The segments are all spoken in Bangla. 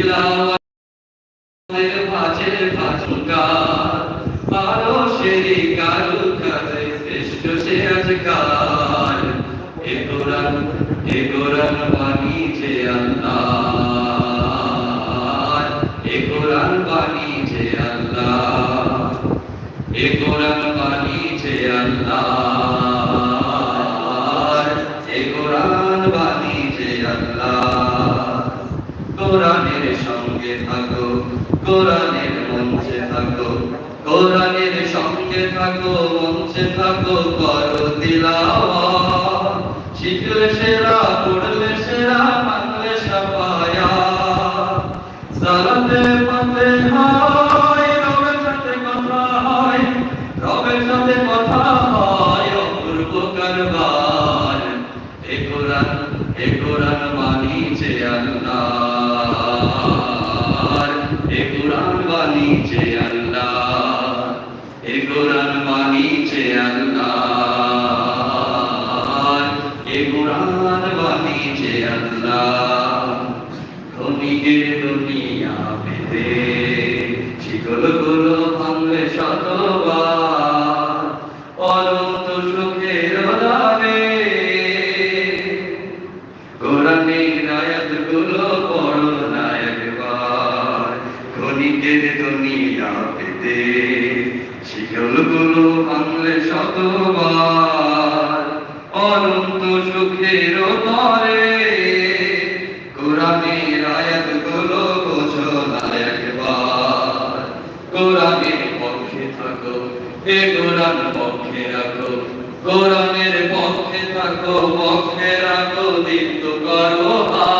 তিলাওয়াতের ভাজে ভাজুকার আরও সেরি কারু কাজে শ্রেষ্ঠ সে আজকার এ কোরআন এ কোরআন বাণী যে আল্লাহ এ কোরআন বাণী যে আল্লাহ এ কোরআন বাণী যে আল্লাহ এ কোরআন বাণী যে আল্লাহ কোরআনের সঙ্গে থাকো, কোরআনের মঞ্চে থাকো, কোরআনের সঙ্গে থাকো, মঞ্চে থাকো, করো শিখলে সেরা, পড়লে সেরা, মানলে সালাতে হয়, রবের সাথে কথা হয়, রবের সাথে কথা হয় অপূর্ব কারবার এ কোরআন এ কোরআন মানি যে আল্লাহ। এ কোরআন যে আল্লাহ এ কোরআন যে আল্লাহ এ কোরআন যে আল্লাহ ধনিকের দুনিয়া পেতে শিকলগুলো ভাঙলে শতবার। অনন্ত সুখের কোরআনের পক্ষে থাকো এ কোরআন পক্ষে রাখো কোরআনের পক্ষে থাকো, পক্ষে রাখো দীপ্ত করো হাত।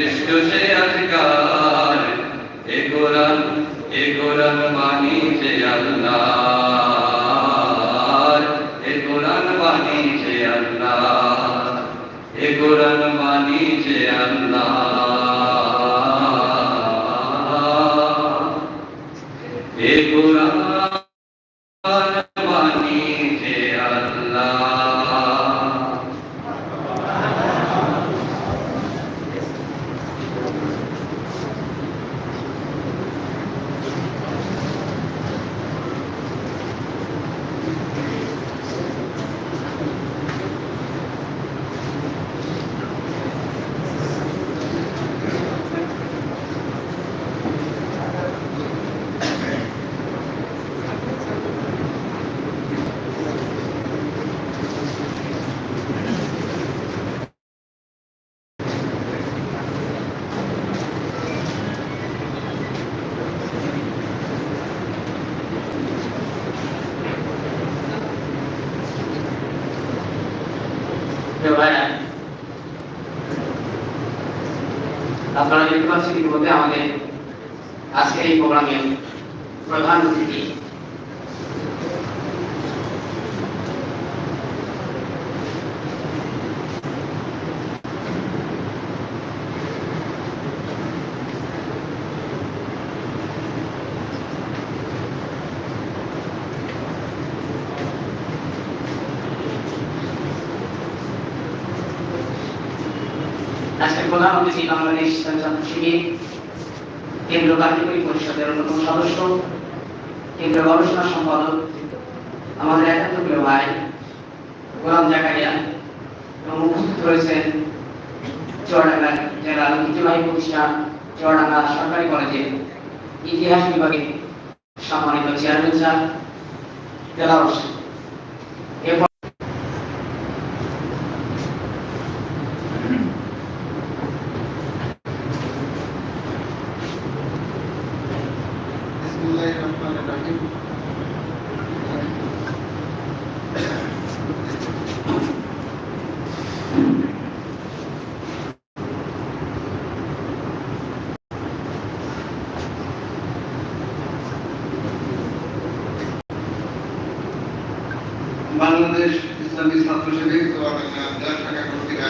শ্রেষ্ঠ সে আজকার এ কোরআন এ কোরআন মানি যে আল্লাহ এ কোরআন আল্লাহ এ কোরআন মানি যে আল্লাহ প্রিয় ভাইরা, আপনারা দেখতে আমাদের আজকের এই প্রোগ্রামের প্রধান অতিথি বাংলাদেশ শিবির, কেন্দ্রীয় কার্যকরী পরিষদের অন্যতম সদস্য কেন্দ্র গবেষণা সম্পাদক, আমাদের একান্ত প্রিয় ভাই, গোলাম জাকারিয়া এবং উপস্থিত রয়েছেন চুয়াডাঙ্গা জেলার ঐতিহ্যবাহী প্রতিষ্ঠান চুয়াডাঙ্গা সরকারি কলেজের ইতিহাস বিভাগে সম্মানিত চেয়ারম্যান স্যার জেলা চুয়াডাঙ্গা জেলা শাখা কর্তৃক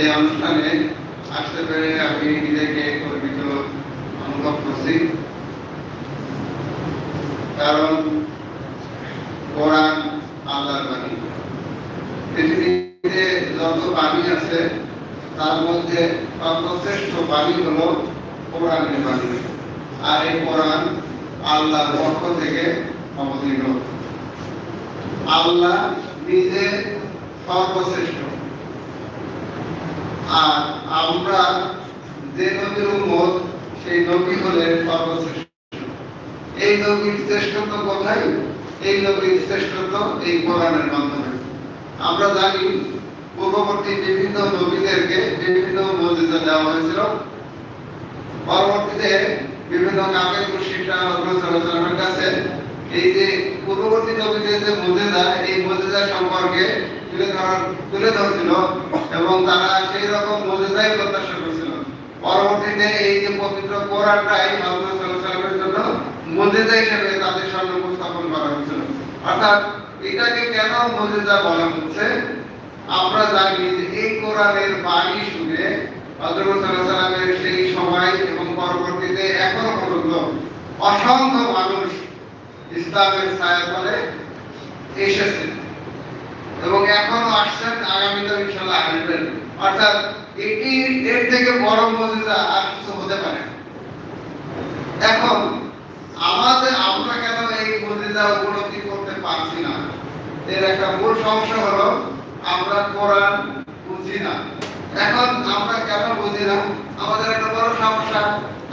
এই অনুষ্ঠানে আসতে পেরে আমি নিজেকে গর্বিত অনুভব করছি। কারণ কোরআন আল্লাহর বাণী। পৃথিবীতে যত বাণী আছে, তার মধ্যে সর্বশ্রেষ্ঠ বাণী হলো কোরআনের বাণী। আর এই কোরআন আল্লাহর পক্ষ থেকে অবতীর্ণ আল্লাহ নিজে সর্বশ্রেষ্ঠ। আর আমরা যে নবীর উম্মত, সেই নবী হলেন সর্বশ্রেষ্ঠ। এই নবীর শ্রেষ্ঠত্ব কোথায়? এই নবীর শ্রেষ্ঠত্ব এই কোরআনের মাধ্যমে। আমরা জানি, পূর্ববর্তী বিভিন্ন নবীদেরকে বিভিন্ন মর্যাদা দেওয়া হয়েছিল। পরবর্তীতে বিভিন্ন কামের মুশরিকরা হযরত সাল্লাল্লাহু আলাইহি কাছে এই যে পূর্ববর্তী নবীদের যে মর্যাদা এই মর্যাদা সম্পর্কে তুলে ধরার তুলে ধরছিল এবং তারা সেই রকম মর্যাদাই প্রত্যাশা করছিল। পরবর্তীতে এই যে পবিত্র কোরআনটাই সাল্লাল্লাহু আলাইহি জন্য মর্যাদা হিসেবে তাদের সামনে উপস্থাপন করা হয়েছিল। অর্থাৎ এটাকে কেন মর্যাদা বলা হচ্ছে? আমরা জানি যে এই কোরআনের বাণী শুনে হযরত সাল্লাল্লাহু আলাইহি সেই সময় এবং পরবর্তীতে এখনও পর্যন্ত অসংখ্য মানুষ ইসলামের ছায়াতলে এসেছে। এবং এখনও আসছেন আগামীতে ইনশাআল্লাহ আসবেন। অর্থাৎ এটি এর থেকে বড় মর্যাদা আর কিছু হতে পারে এখন, আমাদের, আমরা কেন এই মর্যাদা উপলব্ধি করতে পারছি না? এর একটা মূল সমস্যা হলো, আমরা কোরআন বুঝি না। এখন আমরা কেন বুঝি না? আমাদের একটা বড় সমস্যা,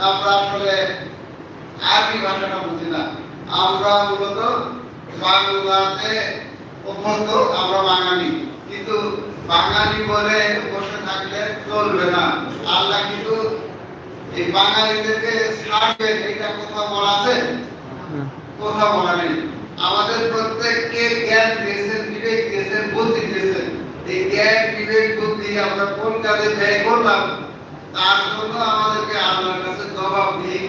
আমরা আসলে আরবি ভাষাটা বুঝি না। আমরা মূলত বাংলাতে অভ্যস্ত আমরা বাঙালি। কিন্তু বাঙালি বলে বসে থাকলে চলবে না। আল্লাহ কিন্তু এই বাঙালিদেরকে ছাড়বেন এটা বলা আছে? বলা নেই। আমাদের প্রত্যেককে জ্ঞান দিয়েছেন, বিবেক দিয়েছেন, বুদ্ধি দিয়েছেন। এই জ্ঞান, বিবেক, বুদ্ধি আমরা কোন কাজে ব্যয় করলাম, তার জন্য আমাদেরকে আল্লাহর কাছে জবাব দিয়ে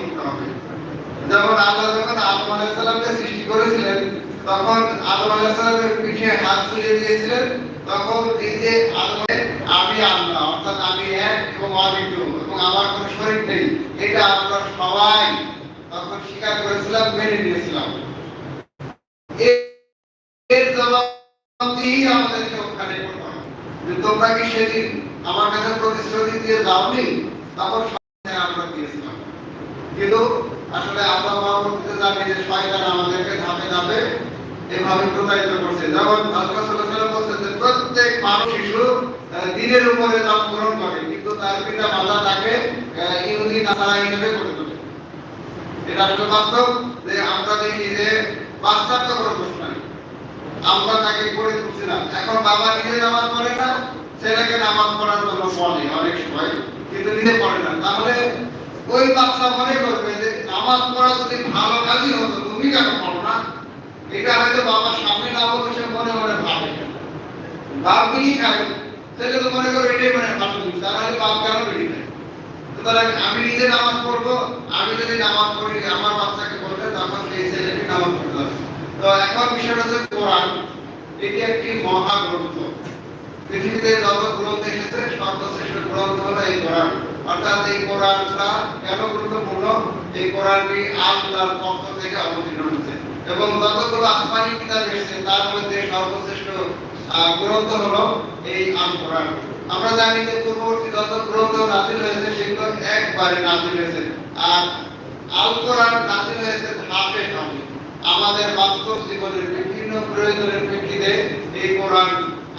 যেমন আল্লাহ যখন আদম আলাইহিস সালামকে সৃষ্টি করেছিলেন, তখন আদম আলাইহিস সালামের পিঠে হাত তুলে দিয়েছিলেন, তখন এই যে আদম আমি আল্লাহ, অর্থাৎ আমি এক এবং অদ্বিতীয়, এবং আমার কোনো শরীর নেই, এটা আমরা সবাই তখন স্বীকার করেছিলাম, মেনে নিয়েছিলাম। এর- এর জবাব দিয়েই আমাদেরকে ওখানে যে তোমরা কি সেদিন আমার কাছে প্রতিশ্রুতি দিয়ে যাওনি? তখন আমরা দিয়েছিলাম। কিন্তু আসলে আমরা পরবর্তীতে জানি যে শয়তান আমাদেরকে ধাপে ধাপে এভাবে প্রতারিত করছে। যেমন হযরত সাল্লাল্লাহু বলছেন যে, প্রত্যেক মানুষ শিশু দিনের উপরে জন্মগ্রহণ করে, কিন্তু তার পিতা মাতা তাকে ইহুদি নাসারা হিসেবে করে তোলে। এটা আসলে বাস্তব যে আমরা দেখি যে তো কোনো নাই। আমরা তাকে করে তুলছি না। এখন বাবা নিজে নামাজ পড়ে না, ছেলেকে নামাজ পড়ার জন্য বলে অনেক সময়, কিন্তু নিজে পড়ে না। তাহলে ওই বাচ্চা মনে করবে যে নামাজ পড়া যদি ভালো কাজই হতো, তুমি কেন পড়ো না? এটা হয়তো বাবার সামনে না বলতে সে মনে মনে ভাবে। বাপ বিড়ি খায় ছেলে তো মনে করে এটাই মনে ভালো জিনিস, তাহলে বাপ কেন বিড়ি খায়? সুতরাং আমি নিজে নামাজ পড়ব, আমি যদি নামাজ পড়ি, আমার বাচ্চাকে বলবে তখন সেই ছেলেকে নামাজ পড়তে তো এখন বিষয়টা হচ্ছে কোরআন। এটি একটি মহাগ্রন্থ। পৃথিবীতে যত গ্রন্থ এসেছে, সর্বশ্রেষ্ঠ গ্রন্থ হলো এই কোরআন। অর্থাৎ এই কোরআনটা কেন গুরুত্বপূর্ণ? এই কোরআনটি আল্লাহর পক্ষ থেকে অবতীর্ণ হয়েছে। এবং যতগুলো আসমানি কিতাব এসেছে, তার মধ্যে সর্বশ্রেষ্ঠ গ্রন্থ হলো এই আল কোরআন আমরা জানি যে পূর্ববর্তী যত গ্রন্থ নাজিল হয়েছে, সেগুলো একবারে নাজিল হয়েছে। আর আল কোরআন নাজিল হয়েছে ধাপে আমাদের বাস্তব জীবনের বিভিন্ন প্রয়োজনের প্রেক্ষিতে এই কোরআন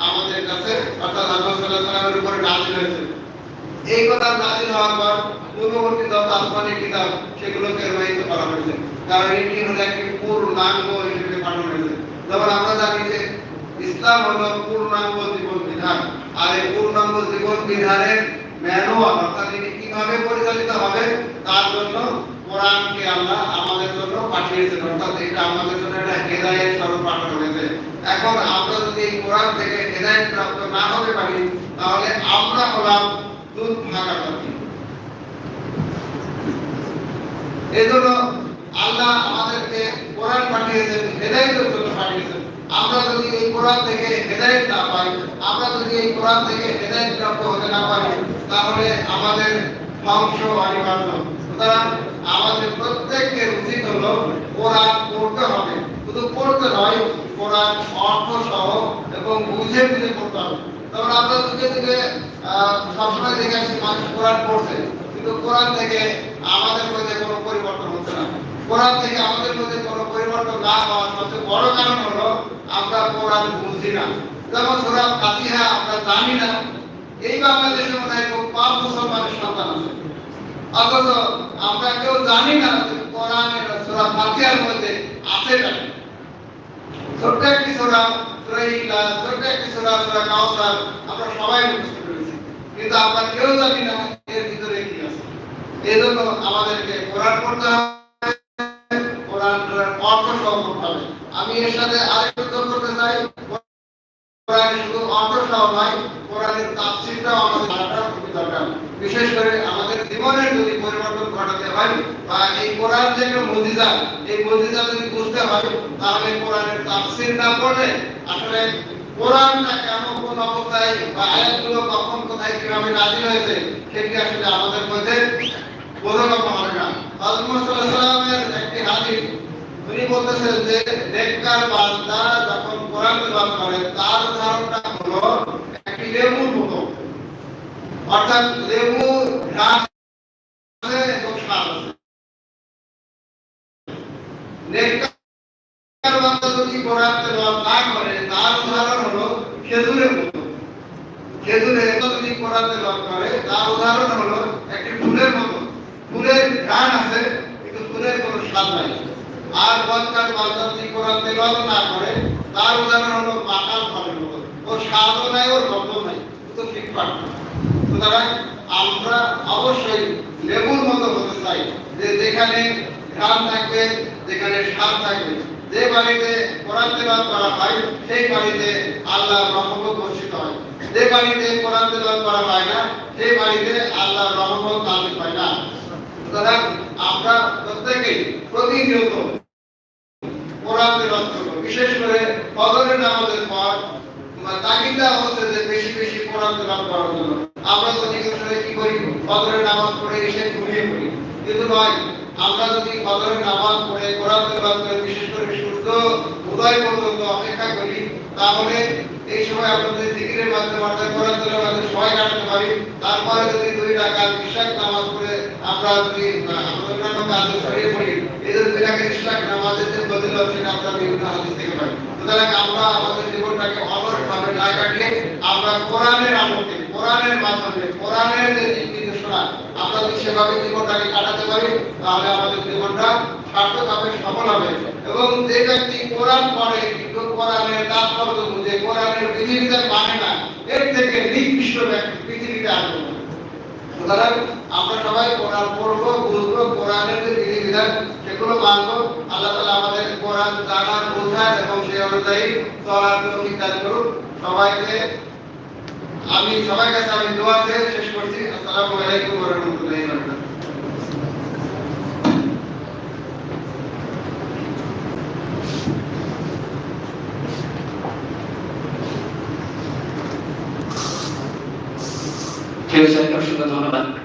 আমাদের কাছে, অর্থাৎ আল্লাহ সাল্লাল্লাহু আলাইহি ওয়াসাল্লামের উপরে নাজিল হয়েছে। এই কথা নাজিল হওয়ার পর পূর্ববর্তী যত আসমানি কিতাব সেগুলোকে রহিত করা হয়েছে। কারণ এটি হলো একটি পূর্ণাঙ্গ হিসেবে পাঠানো হয়েছে। যেমন আমরা জানি যে ইসলাম হলো পূর্ণাঙ্গ জীবন বিধান। আর এই পূর্ণাঙ্গ জীবন বিধানের ম্যানুয়াল অর্থাৎ এটি কীভাবে পরিচালিত হবে, তার জন্য কোরআনকে আল্লাহ আমাদের জন্য পাঠিয়েছেন। অর্থাৎ এটা আমাদের জন্য একটা হেদায়েত স্বরূপ পাঠানো হয়েছে। এখন আমরা যদি এই কোরআন থেকে হেদায়েত প্রাপ্ত না হতে পারি, তাহলে আমরা হলাম দুধ ভাগা পাখি এজন্য আল্লাহ আমাদেরকে কোরআন পাঠিয়েছেন, হেদায়েতের জন্য পাঠিয়েছেন। আমরা যদি এই কোরআন থেকে হেদায়েত না পাই, আমরা যদি এই কোরআন থেকে হেদায়েত প্রাপ্ত হতে না পারি, তাহলে আমাদের ধ্বংস অনিবার্য সুতরাং আমাদের প্রত্যেকের উচিত হলো কোরআন পড়তে হবে। শুধু পড়তে নয়, কোরআন অর্থ সহ এবং বুঝে বুঝে পড়তে হবে। তখন আমরা দুকে দুকে সবসময় দেখে আসছি মানুষ কোরআন পড়ছে, কিন্তু কোরআন থেকে আমাদের মধ্যে কোনো পরিবর্তন হচ্ছে না। কোরআন থেকে আমাদের মধ্যে কোনো পরিবর্তন না হওয়ার সবচেয়ে বড় কারণ হলো আমরা কোরআন বুঝি না। যেমন সুরা ফাতিহা, আমরা জানি না, এই বাংলাদেশের মধ্যে খুব কম মুসলমানের সন্তান আছে। অথচ আমরা কেউ জানি না যে কোরআনের সুরা ফাতিহার মধ্যে আছে না। ছোট্ট একটি সুরা আমরা সবাই কিন্তু আমরা কেউ জানি না এর ভিতরে কি আছে। আমাদেরকে কোরআন পড়তে হবে, কোরআন অর্থ আমি এর সাথে আরেকটু যোগ করতে চাই, কোরআন শুধু অর্থ সহ নয়, কোরআনের তাফসীরটাও আমাদের দরকার। বিশেষ করে আমাদের জীবনের যদি পরিবর্তন ঘটাতে হয় বা এই কোরআন যে একটা এই যদি বুঝতে হয়, তাহলে কোরআনের না পড়লে আসলে কোরআনটা কেন কোন অবস্থায় বা আয়াতগুলো কখন কোথায় কীভাবে নাজিল হয়েছে, সেটি আসলে আমাদের মধ্যে হবে না। বলতেছেন যে যখন কোরআন করে, তার উদাহরণটা হলো একটি অর্থাৎ লেবু আছে এবং স্বাদ আছে। যদি কোরআন তেলাওয়াত না করে তার উদাহরণ হলো খেজুরের মতো খেজুরের যদি কোরআন তেলাওয়াত করে তার উদাহরণ হলো একটি ফুলের মতো। ফুলের ঘ্রাণ আছে কিন্তু ফুলের কোনো স্বাদ নাই আর বদকার বান্দা যদি কোরআন তেলাওয়াত না করে তার উদাহরণ হলো মাকাল ফলের মতো ওর স্বাদও নাই। ওর গন্ধ নাই তো ঠিক পাঠ সুতরাং আমরা অবশ্যই লেবুর মতো হতে চাই যে যেখানে ঘ্রাণ থাকবে যেখানে স্বাদ থাকবে যে বাড়িতে কোরআন তেলাওয়াত করা হয়, সেই বাড়িতে আল্লাহর রহমত বর্ষিত হয়। যে বাড়িতে কোরআন তেলাওয়াত করা হয় না, সেই বাড়িতে আল্লাহর রহমত নাজিল হয় না। সুতরাং আমরা প্রত্যেকেই প্রতিনিয়ত কোরআন তেলাওয়াত করব। বিশেষ করে ফজরের নামাজের পর তাগিদা হচ্ছে যে বেশি বেশি কোরআন তেলাওয়াত করার জন্য, আমরা তো সাথে কি করি? ফজরের নামাজ পড়ে এসে ঘুমিয়ে পড়ি। কিন্তু নয় আমরা যদি ফজরের নামাজ পড়ে, কোরআন তেলাওয়াত করে, বিশেষ করে সূর্য উদয় পর্যন্ত অপেক্ষা করি, তাহলে এই সময় আমরা যদি জিকিরের মাধ্যমে অর্থাৎ কোরআন তেলাওয়াতের সময় কাটাতে পারি, তারপরে যদি দুই রাকাত ইশাক নামাজ পড়ে, আমরা যদি অন্যান্য কাজে ছড়িয়ে পড়ি, এই যে দুই রাকাত ইশাক নামাজের যে ফজিলত, সেটা আমরা বিভিন্ন হাদিস থেকে পাই। সুতরাং আমরা আমাদের জীবনটাকে অলসভাবে না কাটিয়ে আমরা কোরআনের আলোকে কোরআনের মাধ্যমে, কোরআনের যে নির্দেশনা আমরা যদি সেভাবে জীবনটাকে কাটাতে পারি, তাহলে আমাদের জীবনটা সার্থক হবে, সফল হবে। এবং যে ব্যক্তি কোরআন পড়ে, কিন্তু কোরআনের তাৎপর্য বুঝে, কোরআনের বিধিবিধান মানে না, এর থেকে নিকৃষ্ট ব্যক্তি পৃথিবীতে আসবে না। সুতরাং আমরা সবাই কোরআন পড়ব, বুঝব, কোরআনের যে বিধিবিধান, সেগুলো মানবো। আল্লাহ তাআলা আমাদের কোরআন জানার বোঝার এবং সেই অনুযায়ী চলার দান করুন সবাইকে আমি সবাই কাছে আমি দোয়া চেয়ে শেষ করছি আসসালামু আলাইকুম ওয়া রাহমাতুল্লাহি ওয়া বারাকাতুহু কেউ সাহেবকে অসংখ্য ধন্যবাদ